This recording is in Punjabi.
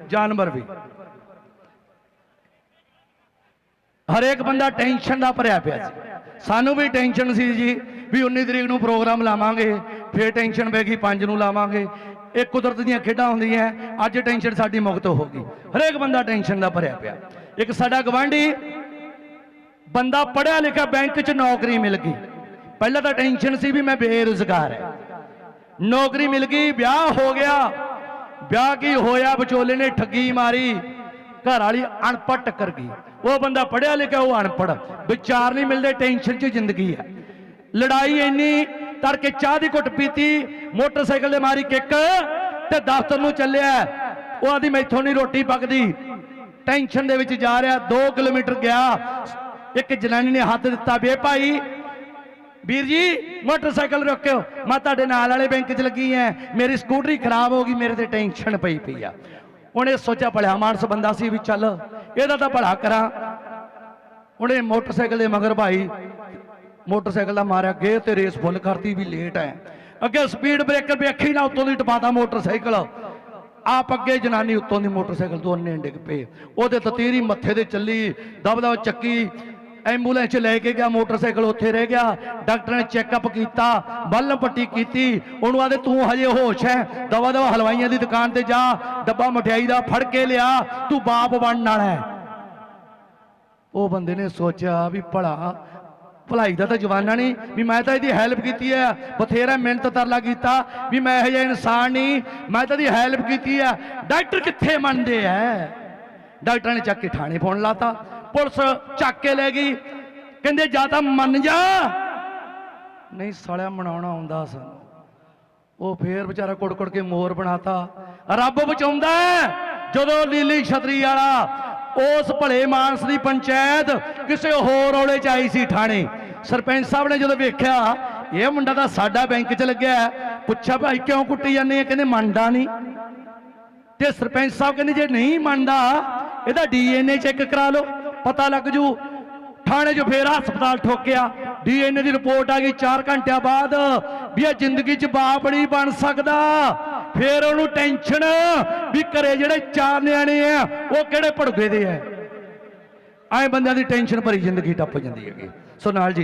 ਜਾਨਵਰ ਵੀ। ਹਰੇਕ ਬੰਦਾ ਟੈਨਸ਼ਨ ਦਾ ਭਰਿਆ ਪਿਆ ਸੀ। ਸਾਨੂੰ ਵੀ ਟੈਨਸ਼ਨ ਸੀ ਜੀ ਵੀ 19 ਤਰੀਕ ਨੂੰ ਪ੍ਰੋਗਰਾਮ ਲਾਵਾਂਗੇ, ਫੇਰ ਟੈਨਸ਼ਨ ਪੈ ਗਈ 5 ਨੂੰ ਲਾਵਾਂਗੇ। ਇਹ ਕੁਦਰਤ ਦੀਆਂ ਖੇਡਾਂ ਹੁੰਦੀਆਂ, ਅੱਜ ਟੈਨਸ਼ਨ ਸਾਡੀ ਮੁਕਤ ਹੋ ਗਈ। ਹਰੇਕ ਬੰਦਾ ਟੈਨਸ਼ਨ ਦਾ ਭਰਿਆ ਪਿਆ। ਇੱਕ ਸਾਡਾ ਗਵਾਂਢੀ ਬੰਦਾ ਪੜਿਆ ਲਿਖਿਆ ਬੈਂਕ 'ਚ ਨੌਕਰੀ ਮਿਲ ਗਈ। ਪਹਿਲਾਂ ਤਾਂ ਟੈਨਸ਼ਨ ਸੀ ਵੀ ਮੈਂ ਬੇਰੁਜ਼ਗਾਰ ਹੈ। ਨੌਕਰੀ ਮਿਲ ਗਈ, ਵਿਆਹ ਹੋ ਗਿਆ ਵਿਆਹ ਕੀ ਹੋਇਆ, ਵਿਚੋਲੇ ਨੇ ਠੱਗੀ ਮਾਰੀ ਘਰ ਵਾਲੀ ਅਨਪੜ੍ਹ ਟੱਕਰ ਗਈ। ਉਹ ਬੰਦਾ ਪੜਿਆ ਲਿਖਿਆ, ਉਹ ਅਨਪੜ੍ਹ ਵਿਚਾਰ ਨਹੀਂ ਮਿਲਦੇ ਟੈਨਸ਼ਨ 'ਚ ਜ਼ਿੰਦਗੀ ਹੈ ਲੜਾਈ ਇੰਨੀ ਤੜਕੇ ਚਾਹ ਦੀ ਘੁੱਟ ਪੀਤੀ, ਮੋਟਰਸਾਈਕਲ ਦੇ ਮਾਰੀ ਕਿੱਕ ਤੇ ਦਫ਼ਤਰ ਨੂੰ ਚੱਲਿਆ। ਉਹ ਆਦੀ, ਮੈਥੋਂ ਨਹੀਂ ਰੋਟੀ ਪੱਕਦੀ। ਟੈਨਸ਼ਨ ਦੇ ਵਿੱਚ ਜਾ ਰਿਹਾ 2 ਕਿਲੋਮੀਟਰ ਗਿਆ। ਇੱਕ ਜਨਾਨੀ ਨੇ ਹੱਥ ਦਿੱਤਾ ਵੇ ਭਾਈ ਵੀਰ ਜੀ, ਮੋਟਰਸਾਈਕਲ ਰੋਕਿਓ। ਮੈਂ ਤੁਹਾਡੇ ਨਾਲ ਵਾਲੇ ਬੈਂਕ 'ਚ ਲੱਗੀ ਐ। ਮੇਰੀ ਸਕੂਟਰੀ ਖਰਾਬ ਹੋ ਗਈ, ਮੇਰੇ ਤੇ ਟੈਨਸ਼ਨ ਪਈ ਪਈ ਆ। ਉਹਨੇ ਸੋਚਿਆ ਭਲਿਆ ਮਾਨਸ ਬੰਦਾ ਸੀ ਵੀ ਚੱਲ, ਇਹਦਾ ਤਾਂ ਭਲਾ ਕਰਾਂ। ਉਹਨੇ ਮੋਟਰਸਾਈਕਲ ਦੇ ਮਗਰ ਭਾਈ, ਮੋਟਰਸਾਈਕਲ ਦਾ ਮਾਰਿਆ ਗੇ ਤੇ ਰੇਸ ਫੁੱਲ ਕਰਤੀ ਵੀ ਲੇਟ ਐ। ਅੱਗੇ ਸਪੀਡ ਬ੍ਰੇਕਰ ਵੇਖੀ ਨਾ ਉੱਤੋਂ ਦੀ ਟਪਾਤਾ ਮੋਟਰਸਾਈਕਲ। ਆਪ ਅੱਗੇ ਜਨਾਨੀ ਉੱਤੋਂ ਦੀ ਮੋਟਰਸਾਈਕਲ ਤੋਂ ਅੰਨੇ ਡਿੱਗ ਪਏ। ਉਹਦੇ ਤਤੀਰੀ ਮੱਥੇ ਤੇ ਚੱਲੀ, ਦਬਦਬ ਚੱਕੀ। ਐਂਬੂਲੈਂਸ 'ਚ ਲੈ ਕੇ ਗਿਆ, ਮੋਟਰਸਾਈਕਲ ਉੱਥੇ ਰਹਿ ਗਿਆ। ਡਾਕਟਰ ਨੇ ਚੈੱਕਅਪ ਕੀਤਾ ਬੱਲਮ ਪੱਟੀ ਕੀਤੀ। ਉਹਨੂੰ ਆਦੇ ਤੂੰ ਹਜੇ ਹੋਸ਼ ਹੈ, ਦਵਾ ਦਵਾ ਹਲਵਾਈਆਂ ਦੀ ਦੁਕਾਨ ਤੇ ਜਾ, ਡੱਬਾ ਮਠਿਆਈ ਦਾ ਫੜ ਕੇ ਲਿਆ, ਤੂੰ ਬਾਪ ਬਣਨ ਵਾਲਾ ਹੈ। ਉਹ ਬੰਦੇ ਨੇ ਸੋਚਿਆ ਵੀ ਭਲਾ, ਭਲਾਈ ਦਾ ਤਾਂ ਜਵਾਨਾ ਨਹੀਂ, ਵੀ ਮੈਂ ਤਾਂ ਇਹਦੀ ਹੈਲਪ ਕੀਤੀ ਹੈ। ਬਥੇਰਾ ਮਿਹਨਤ ਤਰਲਾ ਕੀਤਾ, ਵੀ ਮੈਂ ਇਹ ਜਿਹਾ ਇਨਸਾਨ ਨਹੀਂ, ਮੈਂ ਤਾਂ ਇਹਦੀ ਹੈਲਪ ਕੀਤੀ ਹੈ। ਡਾਕਟਰ ਕਿੱਥੇ ਮੰਨਦੇ ਐ? ਡਾਕਟਰਾਂ ਨੇ ਚੱਕ ਕੇ ਥਾਣੇ ਫੋਨ ਲਾਤਾ। ਪੁਲਿਸ ਚੱਕ ਕੇ ਲੈ ਗਈ। ਕਹਿੰਦੇ, ਜਾਂ ਤਾਂ ਮੰਨ ਜਾ। ਨਹੀਂ, ਸਾਲਿਆ ਮਨਾਉਣਾ ਆਉਂਦਾ ਸਾਨੂੰ ਉਹ ਫੇਰ ਵਿਚਾਰਾ ਕੁੜ-ਕੁੜ ਕੇ ਮੋਰ ਬਣਾਤਾ। ਰੱਬ ਬਚਾਉਂਦਾ ਜਦੋਂ ਲੀਲੀ ਛਤਰੀ ਵਾਲਾ ਉਸ ਭਲੇ ਮਾਨਸ ਦੀ ਪੰਚਾਇਤ ਕਿਸੇ ਹੋਰ ਔਲੇ ਚ ਆਈ ਸੀ ਥਾਣੇ, ਸਰਪੰਚ ਸਾਹਿਬ ਨੇ ਜਦੋਂ ਵੇਖਿਆ, ਇਹ ਮੁੰਡਾ ਤਾਂ ਸਾਡਾ ਬੈਂਕ 'ਚ ਲੱਗਿਆ ਪੁੱਛਿਆ, ਭਾਈ ਕਿਉਂ ਕੁੱਟੀ ਜਾਂਦੇ ਆ ਕਹਿੰਦੇ, ਮੰਨਦਾ ਨਹੀਂ। ਤੇ ਸਰਪੰਚ ਸਾਹਿਬ ਕਹਿੰਦੇ, ਜੇ ਨਹੀਂ ਮੰਨਦਾ, ਇਹਦਾ ਡੀਐਨਏ ਚੈੱਕ ਕਰਾ ਲਓ। ਪਤਾ ਲੱਗ ਜੂ। ਥਾਣੇ 'ਚ ਫੇਰ ਹਸਪਤਾਲ ਠੋਕਿਆ। ਡੀਐਨਏ ਦੀ ਰਿਪੋਰਟ ਆ ਗਈ 4 ਘੰਟਿਆਂ ਬਾਅਦ ਵੀ ਇਹ ਜ਼ਿੰਦਗੀ 'ਚ ਬਾਪ ਨਹੀਂ ਬਣ ਸਕਦਾ। ਫੇਰ ਉਹਨੂੰ ਟੈਨਸ਼ਨ ਵੀ ਘਰੇ ਜਿਹੜੇ ਚਾਰ ਨਿਆਣੇ ਆ, ਉਹ ਕਿਹੜੇ ਭੜਕੇ ਦੇ ਆ? ਐ ਬੰਦਿਆਂ ਦੀ ਟੈਨਸ਼ਨ ਭਰੀ ਜ਼ਿੰਦਗੀ ਟੱਪ ਜਾਂਦੀ ਹੈਗੀ। ਸੋ ਨਾਲ ਜੀ